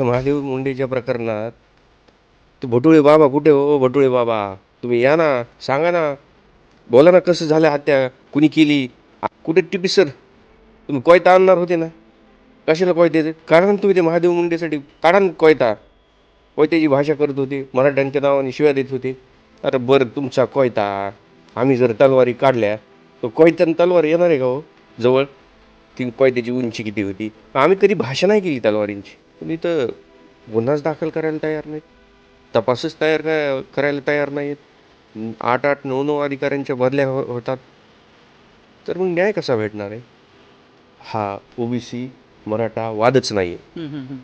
ह्या महादेव मुंडेच्या प्रकरणात ते भटुळे बाबा कुठे हो? भटुळे बाबा तुम्ही या ना सांगा ना. बोला ना कसं झालं हत्या? कुणी केली? कुठे टिपी सर? तुम्ही कोयता आणणार होते ना? कशाला कोयते? कारण तुम्ही ते महादेव मुंडेसाठी काढा कोयता. कोयत्याची भाषा करत होते मराठ्यांच्या नावाने शिव्या देत होते. अरे बरं तुमचा कोयता आम्ही जर तलवारी काढल्या तर कोयत्यानं तलवार येणार आहे का हो? जवळ? ती कोयत्याची उंची किती होती? आम्ही कधी भाषा नाही केली तलवारींची. पण इथं गुन्हाच दाखल करायला तयार नाहीत. तपासच तयार काय करायला तयार नाहीत. आठ आठ नऊ नऊ अधिकाऱ्यांच्या बदल्या हो होतात. तर मग न्याय कसा भेटणार आहे? हा ओबीसी मराठा वादच नाही आहे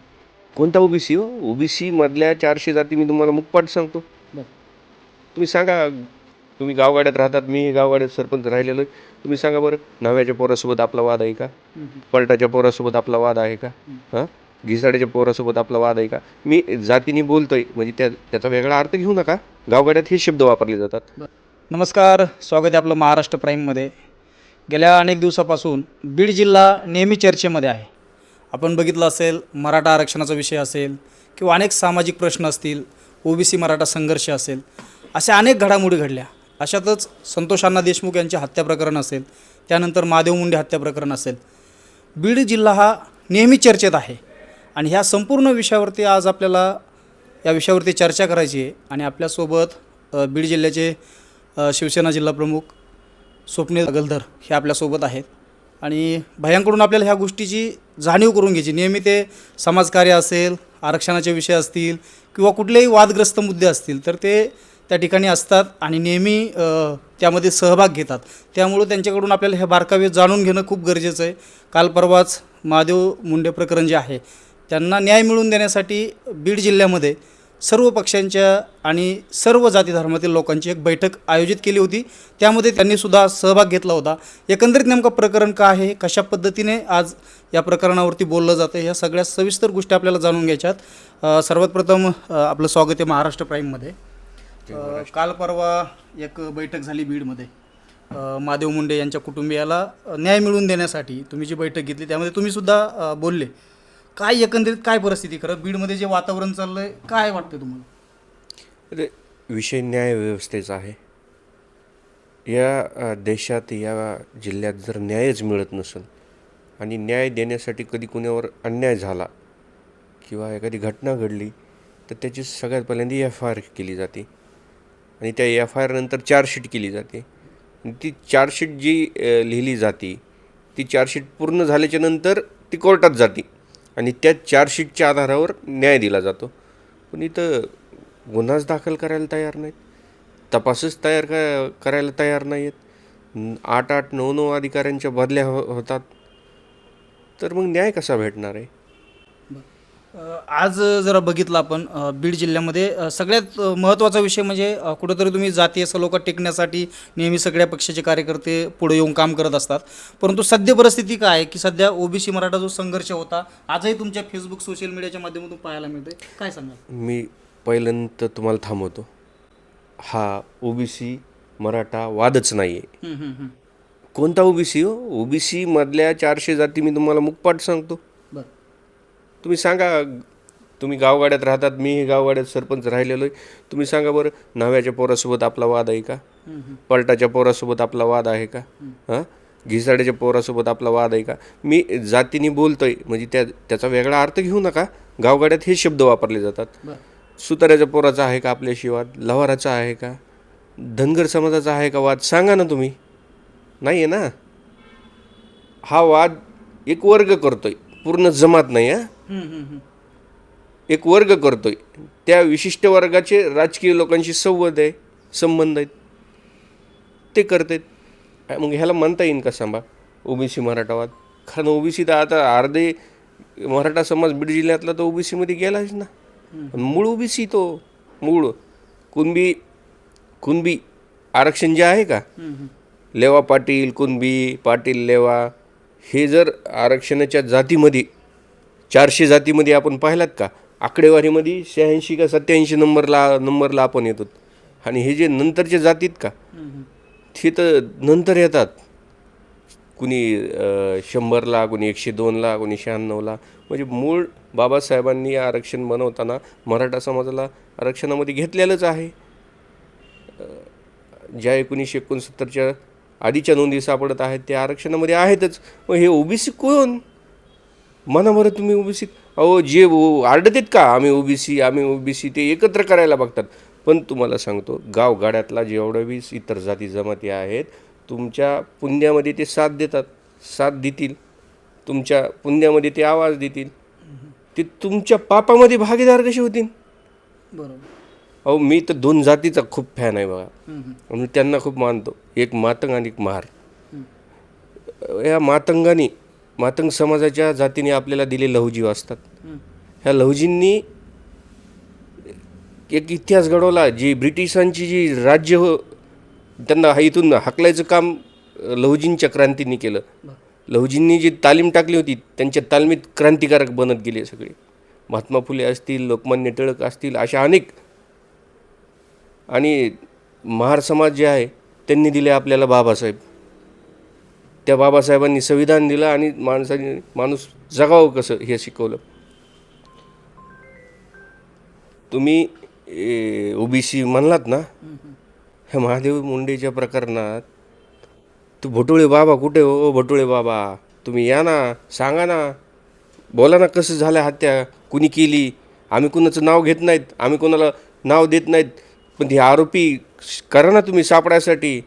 कोणता ओबीसी हो? ओबीसी मधल्या चारशे जाती मी तुम्हाला मुखपाठ सांगतो. तुम्ही सांगा तुम्ही गावगाड्यात राहतात मी गावगाड्यात सरपंच राहिलेलो आहे. तुम्ही सांगा बरं नव्याच्या पोरासोबत आपला वाद आहे का? पलटाच्या पोरासोबत आपला वाद आहे का? हां? घिसाड्याच्या पोरासोबत आपला वाद आहे का? मी जातीने बोलतोय म्हणजे त्या त्याचा वेगळा अर्थ घेऊ नका. गावगाड्यात हे शब्द वापरले जातात. नमस्कार स्वागत आहे आपलं महाराष्ट्र प्राईममध्ये. गेल्या अनेक दिवसापासून बीड जिल्हा नेहमी चर्चेमध्ये आहे. आपण बघितलं असेल मराठा आरक्षणाचा विषय असेल किंवा अनेक सामाजिक प्रश्न असतील ओबीसी मराठा संघर्ष असेल अशा अनेक घडामोडी घडल्या. अशातच संतोष अण्णा देशमुख यांचे हत्या प्रकरण असेल त्यानंतर महादेव मुंडे हत्या प्रकरण असेल. बीड जिल्हा हा नेहमी चर्चेत आहे. आणि ह्या संपूर्ण विषयावरती आज आपल्याला या विषयावरती चर्चा करायची आहे. आणि आपल्यासोबत बीड जिल्ह्याचे शिवसेना जिल्हाप्रमुख स्वप्नील गलधर हे आपल्यासोबत आहेत. आणि भयांकडून आपल्याला ह्या गोष्टीची जाणीव करून घ्यायची. नेहमी ते समाजकार्य असेल आरक्षणाचे विषय असतील किंवा कुठलेही वादग्रस्त मुद्दे असतील तर ते त्या ठिकाणी असतात आणि नेहमी त्यामध्ये सहभाग घेतात. त्यामुळं त्यांच्याकडून आपल्याला हे बारकावे जाणून घेणं खूप गरजेचं आहे. काल परवाच महादेव मुंडे प्रकरण जे आहे त्यांना न्याय मिळवून देण्यासाठी बीड जिल्ह्यामध्ये सर्व पक्षांच्या आणि सर्व जाती धर्मातील लोकांची एक बैठक आयोजित केली होती. त्यामध्ये त्यांनी सुद्धा सहभाग घेतला होता. एकंदरीत नेमकं प्रकरण काय आहे? कशा पद्धतीने आज या प्रकरणावरती बोललं जातं? ह्या सगळ्या सविस्तर गोष्टी आपल्याला जाणून घ्यायच्यात. सर्वात प्रथम आपलं स्वागत आहे महाराष्ट्र प्राईममध्ये. काल परवा एक बैठक झाली बीडमध्ये. महादेव मुंडे यांच्या कुटुंबियाला न्याय मिळवून देण्यासाठी तुम्ही जी बैठक घेतली त्यामध्ये तुम्ही सुद्धा बोलले. काय एकंदरीत काय परिस्थिती? खरं बीडमध्ये जे वातावरण चाललं आहे काय वाटतं तुम्हाला? अरे विषय न्याय व्यवस्थेचा आहे. या देशात या जिल्ह्यात जर न्यायच मिळत नसेल आणि न्याय देण्यासाठी कधी कुणावर अन्याय झाला किंवा एखादी घटना घडली तर त्याची सगळ्यात पहिल्यांदा एफ आय आर केली जाते. आणि त्या एफ आय आरनंतर चार्जशीट केली जाते. ती चार्जशीट जी लिहिली जाते ती चार्जशीट पूर्ण झाल्याच्यानंतर ती कोर्टात जाते. आणि त्या चार्जशीटच्या आधारावर न्याय दिला जातो. पण इथं गुन्हाच दाखल करायला तयार नाहीत. तपासच तयार काय करायला तयार नाहीत आहेत आठ आठ नऊ नऊ अधिकाऱ्यांच्या बदल्या हो होतात. तर मग न्याय कसा भेटणार आहे? आज जरा बघितलं आपण बीड जिल्ह्यामध्ये सगळ्यात महत्त्वाचा विषय म्हणजे कुठंतरी तुम्ही जातीय सलोखा टिकण्यासाठी नेहमी सगळ्या पक्षाचे कार्यकर्ते पुढे येऊन काम करत असतात. परंतु सध्या परिस्थिती काय आहे की सध्या ओबीसी मराठा जो संघर्ष होता आजही तुमच्या फेसबुक सोशल मीडियाच्या माध्यमातून पाहायला मिळतोय? काय सांगाल? मी पहिल्यांदा तुम्हाला थांबवतो. हा ओबीसी मराठा वादच नाही आहे. कोणता ओबीसी हो? ओबीसी मधल्या चारशे जाती मी तुम्हाला मुखपाठ सांगतो. तुम्ही सांगा तुम्ही गावगाड्यात राहतात मी हे गावगाड्यात सरपंच राहिलेलो आहे तुम्ही सांगा बरं नव्याच्या पोरासोबत आपला वाद आहे का. पलटाच्या पोरासोबत आपला वाद आहे का? हां? घिसाड्याच्या पोरासोबत आपला वाद आहे का? मी जातीने बोलतोय म्हणजे त्या त्याचा वेगळा अर्थ घेऊ नका. गावगाड्यात हे शब्द वापरले जातात. सुताऱ्याच्या पोराचा आहे का आपल्याशी वाद? लवाराचा आहे का? धनगर समाजाचा आहे का वाद? सांगा ना तुम्ही. नाही आहे ना? हा वाद एक वर्ग करतोय. पूर्ण जमात नाही हा? हम्म. एक वर्ग करतोय. त्या विशिष्ट वर्गाचे राजकीय लोकांशी संवाद आहे संबंध आहेत. ते करतायत. मग ह्याला म्हणता येईन का सांभा ओबीसी मराठावाद. कारण ओबीसी तर आता अर्धे मराठा समाज बीड जिल्ह्यातला तर ओबीसीमध्ये गेलाच ना. मूळ ओबीसी तो. मूळ. कुणबी कुणबी आरक्षण जे आहे का. लेवा पाटील कुणबी पाटील लेवा हे जर आरक्षणाच्या जातीमध्ये चारशे जातीमध्ये आपण पाहिलात का? आकडेवारीमध्ये शहाऐंशी का सत्याऐंशी नंबरला नंबरला आपण येतो. आणि हे जे नंतरचे जातीत का? ते तर नंतर येतात. कुणी शंभरला कुणी एकशे दोनला कुणी शहाण्णवला. म्हणजे मूळ बाबासाहेबांनी आरक्षण बनवताना मराठा समाजाला आरक्षणामध्ये घेतलेलंच आहे. ज्या एकोणीसशे एकोणसत्तरच्या आधीच्या नोंदी सापडत आहेत त्या आरक्षणामध्ये आहेतच. मग हे ओबीसी कोण? बरं तुम्ही ओबीसी अहो जे आरडतेत का आम्ही ओबीसी आम्ही ओबीसी ते एकत्र करायला बघतात. पण तुम्हाला सांगतो गावगाड्यातला जेवढ्या वीस इतर जाती जमाती आहेत तुमच्या पुण्यामध्ये ते साथ देतात साथ देतील. तुमच्या पुण्यामध्ये ते आवाज देतील. ते तुमच्या पापामध्ये भागीदार कसे होतील? बरोबर. अहो मी तर दोन जातीचा खूप फॅन आहे बघा. मी त्यांना खूप मानतो. एक मातंग आणि एक महार. या मातंगाने मातंग समाजाच्या जातीने आपल्याला दिले लहुजीव असतात ह्या लहुजींनी एक इतिहास घडवला जी ब्रिटिशांची जी राज्य हो त्यांना हा इथून हाकलायचं काम लहुजींच्या क्रांतींनी केलं. लहुजींनी जी तालीम टाकली होती त्यांच्या तालमीत क्रांतिकारक बनत गेले सगळे. महात्मा फुले असतील लोकमान्य टिळक असतील अशा अनेक. आणि महार समाज जे आहे त्यांनी दिले आपल्याला बाबासाहेब. त्या बाबासाहेबांनी संविधान दिलं आणि माणसाने माणूस जगावं कसं हे शिकवलं. तुम्ही ओबीसी म्हणलात ना हे महादेव मुंडेच्या प्रकरणात तू भटुळे बाबा कुठे हो? भटुळे बाबा तुम्ही या ना सांगा ना. बोला ना कसं झालं हत्या कुणी केली? आम्ही कुणाचं नाव घेत नाहीत आम्ही कोणाला नाव देत नाहीत. पण ते आरोपी करा ना तुम्ही सापडायसाठी.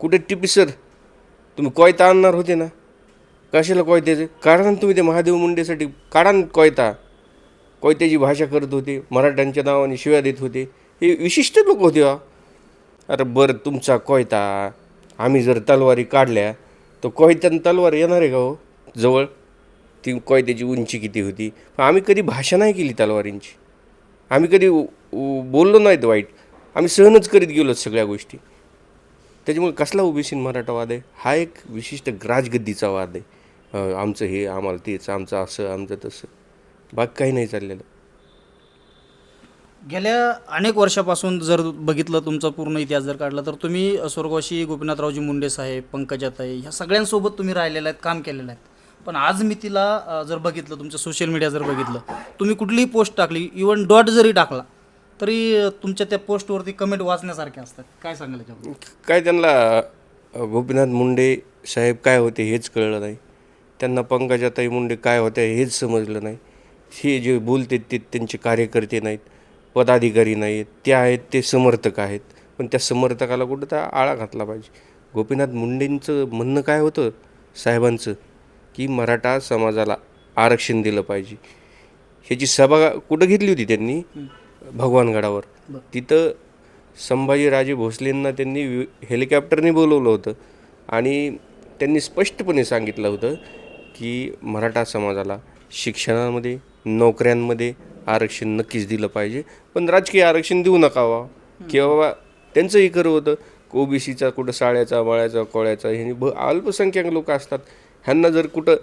कुठे टिपी सर? तुम्ही कोयता आणणार होते ना? कशाला कोयत्याचे? कारण तुम्ही ते महादेव मुंडेसाठी काढा कोयता. कोयत्याची भाषा करत होते मराठ्यांच्या नावाने शिव्या देत होते. हे विशिष्ट लोक होते हो. अरे बरं तुमचा कोयता आम्ही जर तलवारी काढल्या तर कोयत्यानं तलवार येणार आहे का हो? जवळ? ती कोयत्याची उंची किती होती? पण आम्ही कधी भाषा नाही केली तलवारींची. आम्ही कधी उ- बोललो नाहीत वाईट. आम्ही सहनच करीत गेलो सगळ्या गोष्टी. त्याच्यामुळे कसला ओबीसी मराठा वाद आहे? हा एक विशिष्ट ग्राजगद्दीचा वाद आहे. आमचं हे आम्हाला तेच आमचं असं आमचं तसं. बाकी काही नाही चाललेलं. गेल्या अनेक वर्षापासून जर बघितलं तुमचा पूर्ण इतिहास जर काढला तर तुम्ही स्वर्गवाशी गोपीनाथरावजी मुंडे साहेब पंकजाताई ह्या सगळ्यांसोबत तुम्ही राहिलेले आहेत काम केलेलं आहे पण आज मी तिला जर बघितलं तुमचं सोशल मीडिया जर बघितलं तुम्ही कुठलीही पोस्ट टाकली इवन डॉट जरी टाकला तरी तुमच्या त्या पोस्टवरती कमेंट वाचण्यासारख्या असतात. काय सांगाल याच्याबद्दल? काय त्यांना अ, गोपीनाथ मुंडे साहेब काय होते हेच कळलं नाही. त्यांना पंकजाताई मुंडे काय होत्या हेच समजलं नाही. हे जे बोलते ते त्यांचे कार्यकर्ते नाहीत पदाधिकारी नाहीत ते आहेत ते समर्थक आहेत. पण त्या समर्थकाला कुठं तर आळा घातला पाहिजे. गोपीनाथ मुंडेंचं म्हणणं काय होतं साहेबांचं? की मराठा समाजाला आरक्षण दिलं पाहिजे. ह्याची सभा कुठं घेतली होती त्यांनी? भगवानगडावर तिथं संभाजीराजे भोसलेंना त्यांनी वि- हेलिकॉप्टरने बोलवलं होतं. आणि त्यांनी स्पष्टपणे सांगितलं होतं की मराठा समाजाला शिक्षणामध्ये नोकऱ्यांमध्ये आरक्षण नक्कीच दिलं पाहिजे. पण राजकीय आरक्षण देऊ नका वा किंवा बाबा त्यांचंही खरं होतं. ओबीसीचा कुठं साड्याचा माळ्याचा कोळ्याचा हे भ अल्पसंख्याक लोक असतात. ह्यांना जर कुठं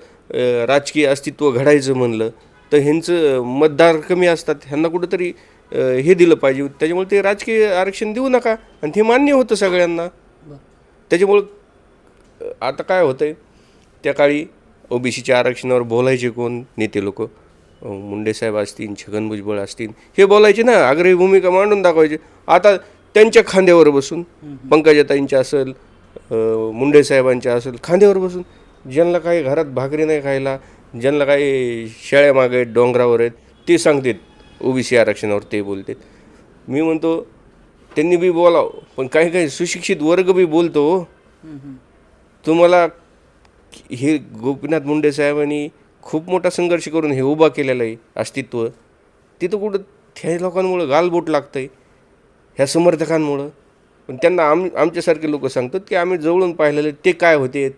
राजकीय अस्तित्व घडायचं म्हणलं तर ह्यांचं मतदार कमी असतात. ह्यांना कुठंतरी हे दिलं पाहिजे. त्याच्यामुळे ते राजकीय आरक्षण देऊ नका. आणि ते मान्य होतं सगळ्यांना. त्याच्यामुळं आता काय होतं आहे त्या काळी ओबीसीच्या आरक्षणावर बोलायचे कोण? नेते लोक. मुंडे साहेब असतील छगन भुजबळ असतील. हे बोलायचे ना आग्रही भूमिका मांडून दाखवायचे. आता त्यांच्या खांद्यावर बसून पंकजाताईंच्या असेल मुंडे साहेबांच्या असेल खांद्यावर बसून ज्यांना काही घरात भाकरी नाही खायला ज्यांना काही शेळ्या मागे आहेत डोंगरावर आहेत ते सांगतात. ओबीसी आरक्षणावर ते बोलतात. मी म्हणतो त्यांनी बी बोलावं पण काही काही सुशिक्षित वर्ग बी बोलतो. तुम्हाला हे गोपीनाथ मुंडे साहेबांनी खूप मोठा संघर्ष करून हे उभा केलेलं आहे अस्तित्व. तिथं कुठं त्या लोकांमुळं गालबोट लागतं आहे ह्या समर्थकांमुळं. पण त्यांना आम आमच्यासारखे लोक सांगतात की आम्ही जवळून पाहिलेले ते काय होते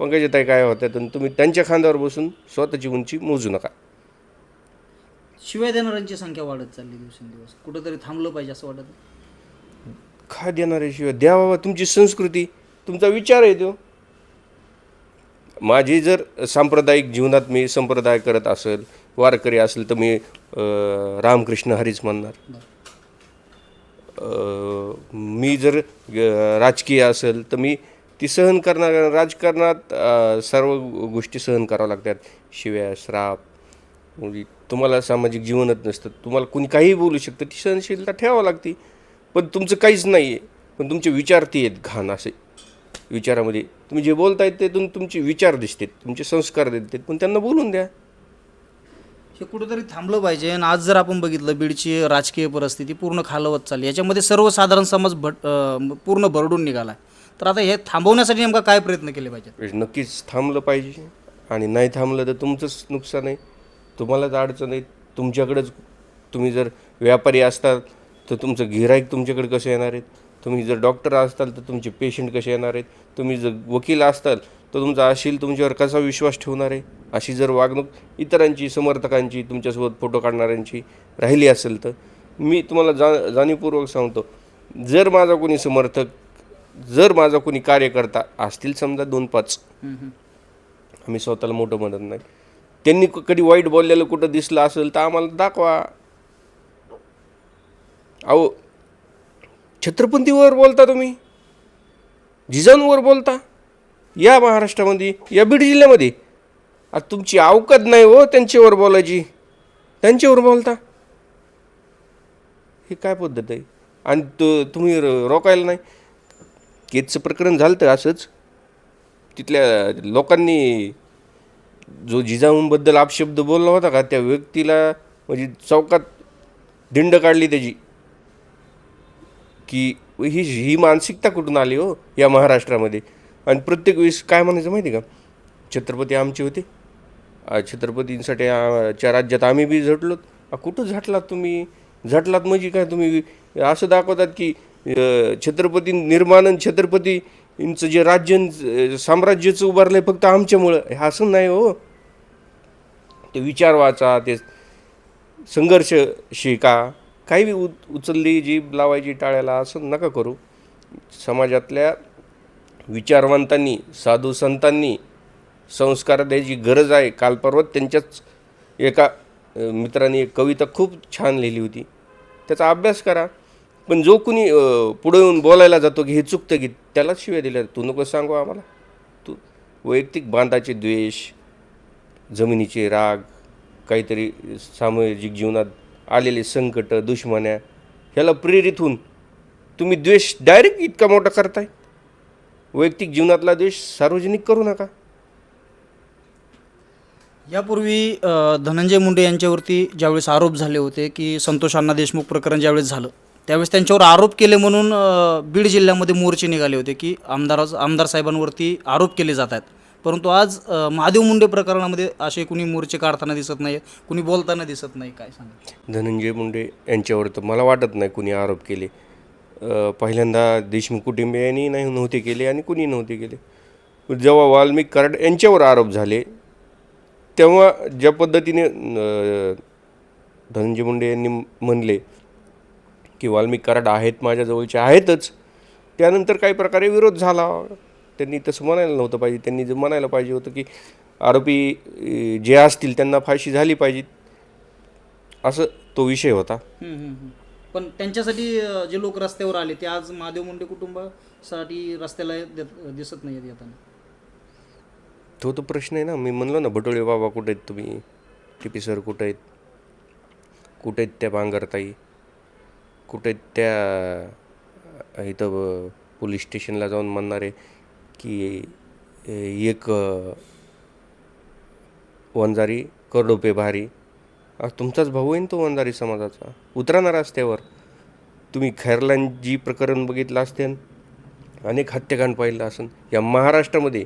पंकजाताई काय होत्यात आणि तुम्ही त्यांच्या खांद्यावर बसून स्वतःची उंची मोजू नका. शिवाय देणाऱ्यांची संख्या वाढत चालली दिवसेंदिवस. कुठंतरी थांबलं पाहिजे असं वाटत नाही? काय देणार आहे शिवाय? द्या बाबा तुमची संस्कृती तुमचा विचार आहे तो. माझी जर सांप्रदायिक जीवनात मी संप्रदाय करत असेल वारकरी असेल तर मी अं, रामकृष्ण हरीच म्हणणार. अं, मी जर अं, राजकीय असेल तर मी ती सहन करणार. राजकारणात सर्व गोष्टी सहन कराव्या लागतात. शिव्या श्राप तुम्हाला सामाजिक जीवनच नसतं. तुम्हाला कोणी काहीही बोलू शकतं ती सहनशीलता ठेवावं लागते. पण तुमचं काहीच नाही आहे पण तुमचे विचार ते आहेत घाण असे. विचारामध्ये तुम्ही जे बोलतायत ते तुम तुमचे विचार दिसतात. तुमचे संस्कार दिसतात. पण त्यांना बोलून द्या. हे कुठंतरी थांबलं पाहिजे. आणि आज जर आपण बघितलं बीडची राजकीय परिस्थिती पूर्ण खालवत चालली. याच्यामध्ये सर्वसाधारण समाज भट पूर्ण भरडून निघाला तर आता हे थांबवण्यासाठी नेमका काय प्रयत्न केले पाहिजेत? नक्कीच थांबलं पाहिजे. आणि नाही थांबलं तर तुमचंच नुकसान आहे. तुम्हालाच अडचण आहे. तुमच्याकडेच तुम्ही जर व्यापारी असताल तर तुमचं गिराईक तुमच्याकडे कसं येणार आहेत तुम्ही जर डॉक्टर असताल तर तुमचे पेशंट कसे येणार आहेत? तुम्ही जर वकील असताल तर तुमचा अशील तुमच्यावर कसा विश्वास ठेवणार आहे? अशी जर वागणूक इतरांची समर्थकांची तुमच्यासोबत फोटो काढणाऱ्यांची राहिली असेल तर मी तुम्हाला जा जाणीवपूर्वक सांगतो जर माझा कोणी समर्थक जर माझा कोणी कार्यकर्ता असतील समजा दोन पाच आम्ही स्वतःला मोठं म्हणत नाही. त्यांनी क- कधी वाईट बोललेलं कुठं दिसलं असेल तर आम्हाला दाखवा. अहो छत्रपतीवर बोलता तुम्ही? जिजाऊंवर बोलता? या महाराष्ट्रामध्ये या बीड जिल्ह्यामध्ये. आता तुमची अवकात नाही हो त्यांच्यावर बोलायची. त्यांच्यावर बोलता? हे काय पद्धत आहे? आणि तो तुम्ही र- रोकायला नाही? केचचं प्रकरण झालं तर असंच? तिथल्या लोकांनी जो जिजाऊंबद्दल आपशब्द बोलला होता का त्या व्यक्तीला म्हणजे चौकात दिंड काढली त्याची. की ही ही मानसिकता कुठून आली हो या महाराष्ट्रामध्ये? आणि प्रत्येक वेळेस काय म्हणायचं माहिती आहे का? छत्रपती आमचे होते. छत्रपतींसाठी च्या राज्यात आम्ही बी झटलोत. कुठं झटलात तुम्ही? झटलात म्हणजे काय तुम्ही? असं दाखवतात की छत्रपती निर्माण छत्रपती यांचं जे राज्य साम्राज्याचं उभारलं आहे फक्त आमच्यामुळं. हे असं नाही हो. ते विचार वाचा ते संघर्ष शिका काही बी उ उचलली जीभ लावायची टाळ्याला असं नका करू. समाजातल्या विचारवंतांनी साधू संतांनी संस्कार द्यायची गरज आहे. काल परवा त्यांच्याच एका मित्राने एक कविता खूप छान लिहिली होती. त्याचा अभ्यास करा. पण जो कुणी पुढे येऊन बोलायला जातो की हे चुकतं की त्यालाच शिव्या दिल्या तू नको सांगू आम्हाला. तू वैयक्तिक बांधाचे द्वेष जमिनीचे राग काहीतरी सामाजिक जीवनात आलेले संकट दुश्मन्या ह्याला प्रेरित होऊन तुम्ही द्वेष डायरेक्ट इतका मोठा करताय. वैयक्तिक जीवनातला द्वेष सार्वजनिक करू नका. यापूर्वी धनंजय मुंडे यांच्यावरती ज्यावेळेस आरोप झाले होते की संतोष अण्णा देशमुख प्रकरण ज्यावेळेस झालं त्यावेळेस त्यांच्यावर आरोप केले म्हणून बीड जिल्ह्यामध्ये मोर्चे निघाले होते की आमदार आमदार साहेबांवरती आरोप केले जात आहेत. परंतु आज महादेव मुंडे प्रकरणामध्ये असे कुणी मोर्चे काढताना दिसत नाही कुणी बोलताना दिसत नाही काय सांगा धनंजय मुंडे यांच्यावर तर मला वाटत नाही कुणी आरोप केले. पहिल्यांदा देशमुख कुटुंबियांनी नाही नव्हते केले आणि कुणी नव्हते केले. जेव्हा वाल्मिक कराड यांच्यावर आरोप झाले तेव्हा ज्या पद्धतीने धनंजय मुंडे यांनी म्हणले की वाल्मिक कराड आहेत माझ्याजवळचे आहेतच. त्यानंतर काही प्रकारे विरोध झाला. त्यांनी तसं म्हणायला नव्हतं पाहिजे. त्यांनी जे म्हणायला पाहिजे होतं की आरोपी जे असतील त्यांना फाशी झाली पाहिजे. असं तो विषय होता. पण त्यांच्यासाठी जे लोक रस्त्यावर आले ते आज महादेव मुंडे कुटुंबासाठी रस्त्याला दिसत नाही येताना. तो तो प्रश्न आहे ना. मी म्हणलो ना भटोळे बाबा कुठे आहेत तुम्ही? टी पी सर कुठे आहेत? कुठे आहेत त्या बांगरताई कुठे त्या इथं पोलीस स्टेशनला जाऊन म्हणणारे की एक वंजारी करडोपे भारी. तुमचाच भाऊ आहे ना तो वंजारी समाजाचा? उतरा ना रस्त्यावर तुम्ही खैरलांजी प्रकरण बघितलं असते अनेक हत्याकांड पाहिलं असेल या महाराष्ट्रामध्ये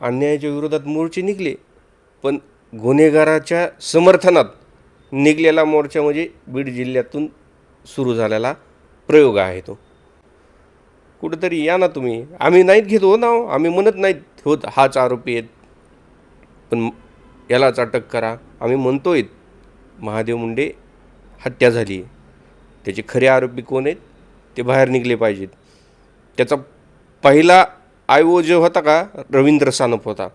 अन्यायाच्या विरोधात मोर्चे निघले पण गुन्हेगाराच्या समर्थनात निघलेला मोर्चा म्हणजे बीड जिल्ह्यातून सुरू झालेला प्रयोग आहे तो. कुठंतरी या ना तुम्ही. आम्ही नाहीत घेत हो ना हो. आम्ही म्हणत नाहीत होत हाच आरोपी आहेत. पण यालाच अटक करा. आम्ही म्हणतोय महादेव मुंडे हत्या झाली त्याचे खरे आरोपी कोण आहेत? ते बाहेर निघले पाहिजेत. त्याचा पहिला आय ओ जो होता का रवींद्र सानप होता.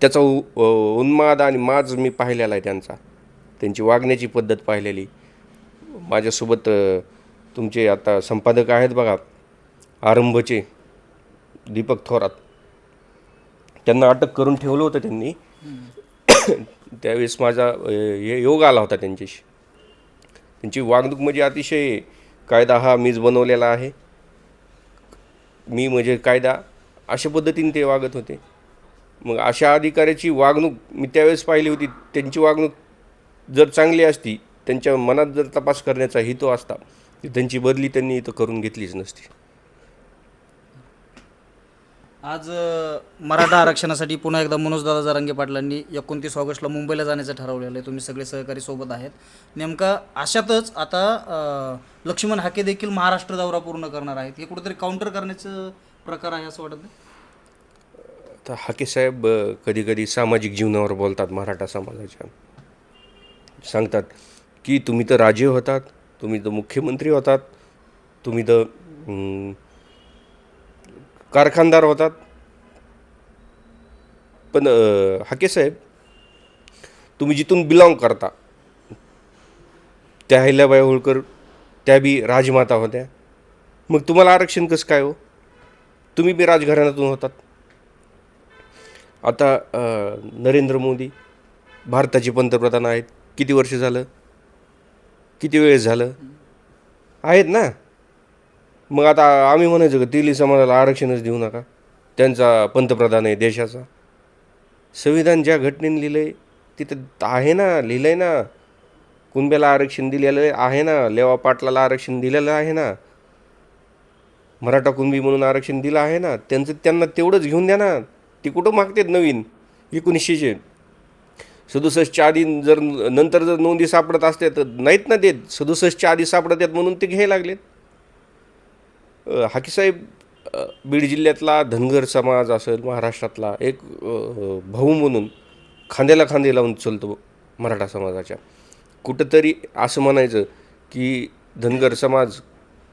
त्याचा उ- उन्माद आणि माज मी पाहिलेला आहे त्यांचा. त्यांची वागण्याची पद्धत पाहिलेली. माझ्यासोबत तुमचे आता संपादक आहेत बघा आरंभचे दीपक थोरात. त्यांना अटक करून ठेवलं होतं त्यांनी. त्यावेळेस माझा हे योग आला होता त्यांच्याशी. त्यांची वागणूक म्हणजे अतिशय कायदा हा मीच बनवलेला आहे. मी म्हणजे कायदा अशा पद्धतीने ते वागत होते. मग अशा अधिकाऱ्याची वागणूक मी त्यावेळेस पाहिली होती. त्यांची वागणूक जर चांगली असती त्यांच्या मनात जर तपास करण्याचा हेतू असता तर त्यांची बदली त्यांनी इथं करून घेतलीच नसती. आज अ, मराठा आरक्षणासाठी पुन्हा एकदा मनोजदादा जरांगे पाटलांनी एकोणतीस ऑगस्टला मुंबईला जाण्याचं ठरवलेलं आहे. तुम्ही सगळे सहकारी सोबत आहेत. नेमका अशातच आता अ, लक्ष्मण हाके देखील महाराष्ट्र दौरा पूर्ण करणार आहेत. हे कुठेतरी काउंटर करण्याचं प्रकार आहे असं वाटत नाही? आता हाके साहेब कधी कधी सामाजिक जीवनावर बोलतात मराठा समाजाच्या. सांगतात की तुम्ही तर राजे होतात तुम्ही तर मुख्यमंत्री होतात तुम्ही तर कारखानदार होतात. पण अ, हाके साहेब तुम्ही जिथून बिलॉंग करता त्या अहिल्याबाई होळकर त्या बी राजमाता होत्या. मग तुम्हाला आरक्षण कसं काय हो? तुम्ही बी राजघराण्यातून होतात. आता नरेंद्र मोदी भारताचे पंतप्रधान आहेत. किती वर्ष झालं? किती वेळेस झालं? आहेत ना. मग आता आम्ही म्हणायचो का तेली समाजाला आरक्षणच देऊ नका. त्यांचा पंतप्रधान आहे देशाचा. संविधान ज्या घटनेने लिहिलं आहे तिथं आहे ना लिहिलं आहे ना. कुंब्याला आरक्षण दिलेलं आहे ना लेवा पाटलाला आरक्षण दिलेलं आहे ना. मराठा कुणबी म्हणून आरक्षण दिलं आहे ना. त्यांचं त्यांना तेवढंच घेऊन द्या ना. ते कुठं मागतात नवीन? एकोणीसशेचे. सदुसष्टच्या आधी जर नंतर जर नोंदी सापडत असते तर नाहीत ना देत. सदुसष्टच्या आधी सापडत आहेत म्हणून ते घ्यायला लागलेत. हाकीसाहेब बीड जिल्ह्यातला धनगर समाज असेल महाराष्ट्रातला एक भाऊ म्हणून खांद्याला खांदे लावून चलतो मराठा समाजाच्या. कुठंतरी असं म्हणायचं की धनगर समाज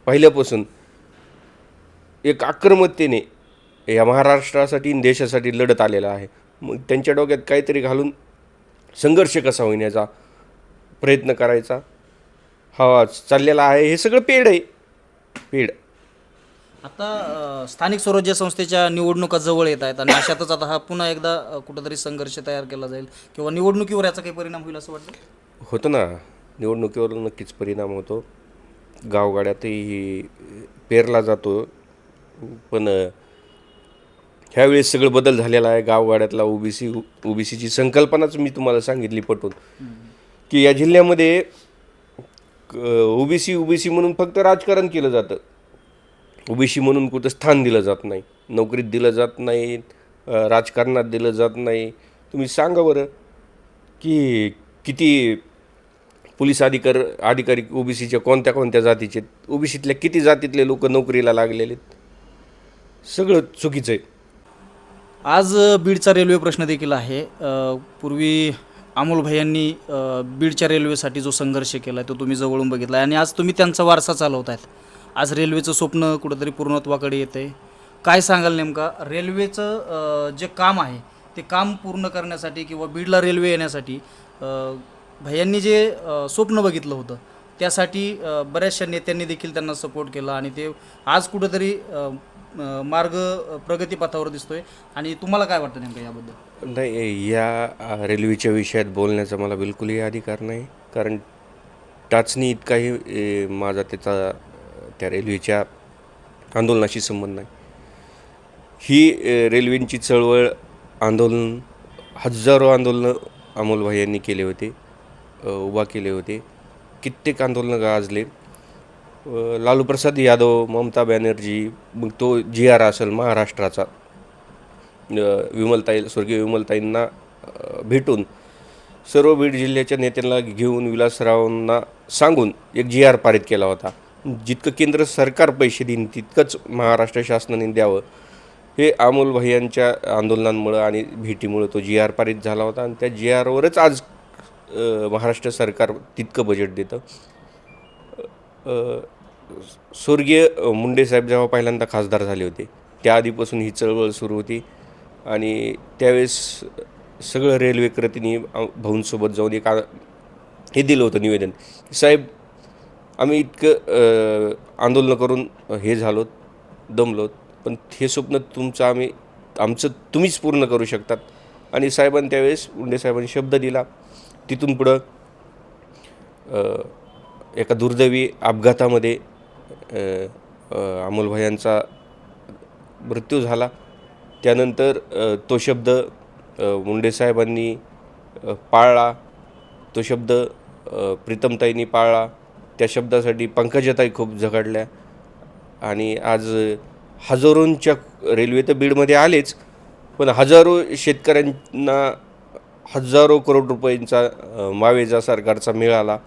पहिल्यापासून एक आक्रमकतेने या महाराष्ट्रासाठी देशासाठी लढत आलेला आहे. मग त्यांच्या डोक्यात काहीतरी घालून संघर्ष कसा होण्याचा प्रयत्न करायचा? हा चाललेला आहे. हे सगळं पेड आहे. पेड. आता स्थानिक स्वराज्य संस्थेच्या निवडणुका जवळ येत आहेत आणि अशातच आता हा पुन्हा एकदा कुठंतरी संघर्ष तयार केला जाईल किंवा निवडणुकीवर याचा काही परिणाम होईल असं वाटतं? होतं ना. निवडणुकीवर नक्कीच परिणाम होतो. गावगाड्यातही पेरला जातो. पण ह्यावेळेस सगळं बदल झालेला आहे. गावगाड्यातला ओबीसी ओबीसीची संकल्पनाच मी तुम्हाला सांगितली पटून. की या जिल्ह्यामध्ये ओबीसी ओबीसी म्हणून फक्त राजकारण केलं जातं. ओबीसी म्हणून कुठं स्थान दिलं जात नाही. नोकरीत दिलं जात नाही. राजकारणात दिलं जात नाही. तुम्ही सांगा बरं की किती पोलीस अधिकार अधिकारी ओबीसीच्या कोणत्या कोणत्या जातीचे ओबीसीतल्या किती जातीतले लोक नोकरीला लागलेले आहेत? सगळं चुकीचं आहे. आज बीडचा रेल्वे प्रश्न देखील आहे. पूर्वी अमोल भाई बीडच्या रेल्वेसाठी जो संघर्ष केला तो तुम्ही जवळून बघितला आणि आज तुम्ही त्यांचा वारसा चालवत आहेत आज रेल्वेचं स्वप्न कुठंतरी पूर्णत्वाकडे येतं आहे काय सांगाल नेमका? रेल्वेचं जे काम आहे ते काम पूर्ण करण्यासाठी किंवा बीडला रेल्वे येण्यासाठी भैयांनी जे स्वप्न बघितलं होतं त्यासाठी बऱ्याचशा नेत्यांनी देखील त्यांना सपोर्ट केला आणि ते आज कुठंतरी मार्ग प्रगतीपथावर दिसतोय. आणि तुम्हाला काय वाटतं नेमकं याबद्दल? नाही या रेल्वेच्या विषयात बोलण्याचा मला बिलकुलही अधिकार नाही. कारण टाचणी इतकाही ए, माझा त्याचा त्या रेल्वेच्या आंदोलनाशी संबंध नाही. ही रेल्वेंची चळवळ आंदोलन हजारो आंदोलनं अमोलभाई यांनी केले होते अ, उभा केले होते. कित्येक आंदोलनं गाजले. लालूप्रसाद लालू प्रसाद यादव ममता बॅनर्जी मग तो जी आर असेल महाराष्ट्राचा विमलताई स्वर्गीय विमलताईंना भेटून सर्व बीड जिल्ह्याच्या नेत्यांना घेऊन विलासरावांना सांगून एक जी आर पारित केला होता. जितकं केंद्र सरकार पैसे देईन तितकंच महाराष्ट्र शासनाने द्यावं. हे अमोल भैयांच्या आंदोलनांमुळं आणि भेटीमुळं तो जी आर पारित झाला होता आणि त्या जी आरवरच आज महाराष्ट्र सरकार तितकं बजेट देतं. स्वर्गीय मुंडेसाहेब मुंडे साहेब जेव्हा पहिल्यांदा खासदार झाले होते त्याआधीपासून ही चळवळ सुरू होती. आणि त्यावेळेस सगळं रेल्वे अ, भाऊंसोबत जाऊन एक आ- हे दिलं होतं निवेदन. साहेब आम्ही इतकं आंदोलन आंदोलनं करून हे झालो दमलोत पण हे स्वप्न तुमचं आम्ही आमचं तुम्हीच पूर्ण करू शकतात. आणि साहेबांनी त्यावेळेस मुंडे साहेबांनी शब्द दिला. तिथून पुढं एका दुर्दैवी अपघातामध्ये अ, अमोल यांचा मृत्यू झाला. त्यानंतर तो शब्द मुंडेसाहेबांनी मुंडे साहेबांनी पाळला. तो शब्द प्रीतमताईंनी पाळला. त्या शब्दासाठी पंकजाताई खूप झगडल्या. आणि आज हजारोंच्या रेल्वे तर बीडमध्ये आलेच पण हजारो शेतकऱ्यांना हजारो करोड रुपयांचा मावेजा सरकारचा मिळाला.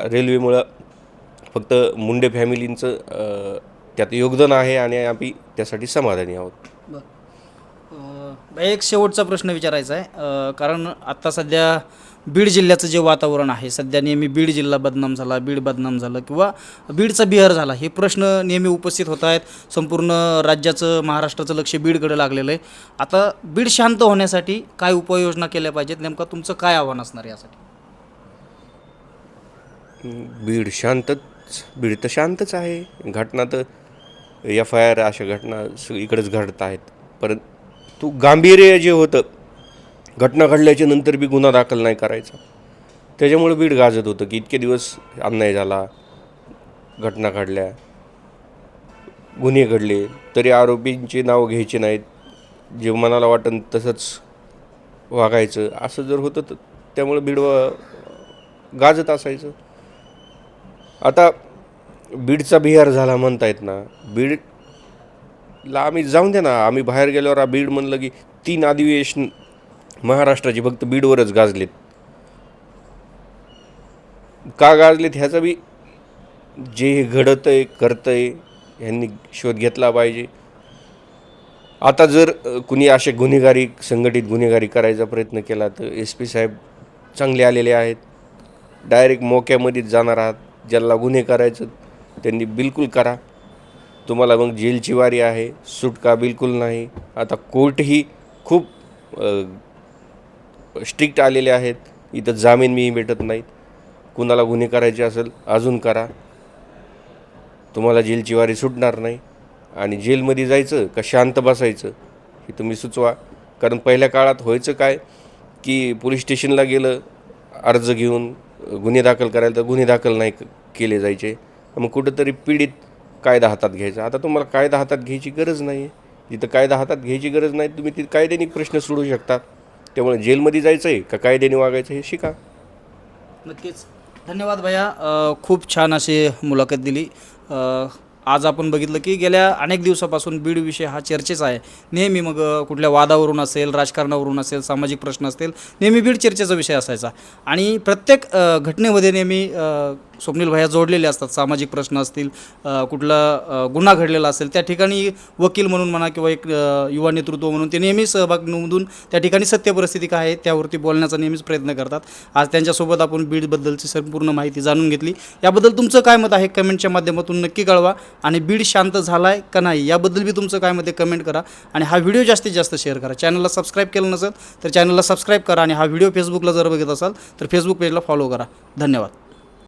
रेल्वेमुळं फक्त मुंडे फॅमिलींचं त्यात योगदान आहे आणि आम्ही त्यासाठी समाधानी आहोत. एक शेवटचा प्रश्न विचारायचा आहे. कारण आत्ता सध्या बीड जिल्ह्याचं जे वातावरण आहे सध्या नेहमी बीड जिल्हा बदनाम झाला बीड बदनाम झालं किंवा बीडचा बिहार झाला हे प्रश्न नेहमी उपस्थित होत आहेत. संपूर्ण राज्याचं महाराष्ट्राचं लक्ष बीडकडे लागलेलं आहे. आता बीड शांत होण्यासाठी काय उपाययोजना केल्या पाहिजेत? नेमका तुमचं काय आव्हान असणार यासाठी? बीड शांतच बीड तर शांतच आहे. घटना तर एफ आय आर अशा घटना स- इकडंच घडत आहेत. परंतु गांभीर्य जे होतं घटना घडल्याच्या नंतर बी गुन्हा दाखल नाही करायचा. त्याच्यामुळे बीड गाजत होतं की इतके दिवस अन्याय झाला घटना घडल्या गुन्हे घडले तरी आरोपींची नावं घ्यायची नाहीत. जे मनाला वाटन तसंच वागायचं. असं जर होतं तर त्यामुळे बीड गाजत असायचं. आता बीडचा बिहार झाला म्हणतायत ना बीडला आम्ही जाऊन द्या ना आम्ही बाहेर गेल्यावर आ- बीड म्हणलं की तीन अधिवेशन महाराष्ट्राची फक्त बीडवरच गाजलेत. का गाजलेत ह्याचा बी जे हे घडतं आहे करतं आहे ह्यांनी शोध घेतला पाहिजे. आता जर कुणी असे गुन्हेगारी संघटित गुन्हेगारी करायचा प्रयत्न केला तर एस पी साहेब चांगले आलेले आहेत. डायरेक्ट मोक्यामध्येच जाणार आहात. ज्याला गुन्हे करायचं त्यांनी बिलकुल करा. तुम्हाला मग जेलची वारी आहे सुटका बिलकुल नाही. आता कोर्टही खूप स्ट्रिक्ट आलेले आहेत. इथं जामीन मी भेटत नाहीत. कुणाला गुन्हे करायचे असेल अजून करा. तुम्हाला जेलची वारी सुटणार नाही. आणि जेलमध्ये जायचं का शांत बसायचं हे तुम्ही सुचवा. कारण पहिल्या काळात व्हायचं काय की पोलीस स्टेशनला गेलं अर्ज घेऊन गुन्हे दाखल करायला तर गुन्हे दाखल नाही केले जायचे. मग कुठंतरी पीडित कायदा हातात घ्यायचा. आता तुम्हाला कायदा हातात घ्यायची गरज नाही आहे कायदा हातात घ्यायची गरज नाही तुम्ही तिथे कायद्याने प्रश्न सोडू शकता. त्यामुळे जेलमध्ये जायचं आहे का कायद्याने वागायचं हे शिका. नक्कीच. धन्यवाद भैया. खूप छान अशी मुलाखत दिली. आज आपण बघितलं की गेल्या अनेक दिवसापासून बीड विषय हा चर्चेचा आहे. नेहमी मग कुठल्या वादावरून असेल राजकारणावरून असेल सामाजिक प्रश्न असतील नेहमी बीड चर्चेचा विषय असायचा. आणि प्रत्येक घटनेमध्ये नेहमी स्वप्नील भैया जोडलेले असतात. सामाजिक प्रश्न असतील कुठला गुन्हा घडलेला असेल त्या ठिकाणी वकील म्हणून म्हणा किंवा एक युवा नेतृत्व म्हणून ते नेहमी सहभाग नोंदून त्या ठिकाणी सत्य परिस्थिती काय आहे त्यावरती बोलण्याचा नेहमीच प्रयत्न करतात. आज त्यांच्यासोबत आपण बीडबद्दलची संपूर्ण माहिती जाणून घेतली. याबद्दल तुमचं काय मत आहे? कमेंटच्या माध्यमातून नक्की कळवा. आणि बीड शांत झाला आहे का नाही याबद्दल बी तुमचं काय मध्ये कमेंट करा. आणि हा व्हिडिओ जास्तीत जास्त शेअर करा. चॅनलला सबस्क्राईब केलं नसेल तर चॅनलला सबस्क्राईब करा आणि हा व्हिडिओ फेसबुकला जर बघत असाल तर फेसबुक पेजला फॉलो करा. धन्यवाद.